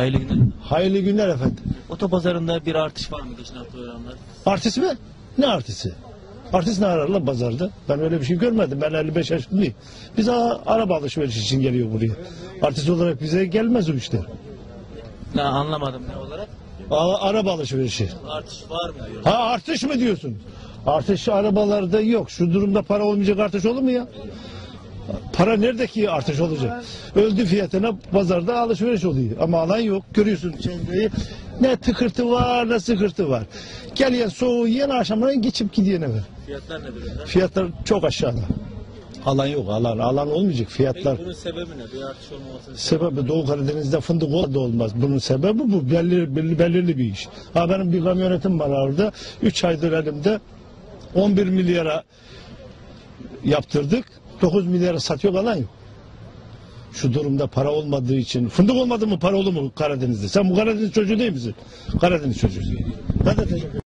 Hayırlı günler. Hayırlı günler efendim. Otopazarında bir artış var mı geçen hafta oranlar? Artist mi? Ne artisti? Artist ne ararlar pazarda? Ben öyle bir şey görmedim. Ben 55 yaşındayım. Biz a- araba alışverişi için geliyor buraya. Artist olarak bize gelmez o işler. Ne anlamadım ne olarak? A- araba alışverişi. Artış var mı diyor. Ha artış mı diyorsun? Artış arabalarda yok. Şu durumda para olmayacak artış olur mu ya? Para nerede ki artış olacak? Öldü fiyatına pazarda alışveriş oluyor. Ama alan yok. Görüyorsun çevreyi. Ne tıkırtı var ne sıkırtı var. Gel soğuğu yiyen akşamdan geçip gidiyene ver. Fiyatlar ne durumda? Fiyatlar çok aşağıda. Alan yok alan. Alan olmayacak fiyatlar. Peki bunun sebebi ne? Bir artış olmamasının Sebebi Doğu Karadeniz'de fındık da olmaz. Bunun sebebi bu. Belli, belli, belirli bir iş. Ha benim bir kamyonetim var orada. 3 aydır elimde 11 milyara yaptırdık. 9 milyara satıyor alan yok. Şu durumda para olmadığı için. Fındık olmadı mı para olur mu Karadeniz'de? Sen bu Karadeniz çocuğu değil misin? Karadeniz çocuğu. Ben teşekkür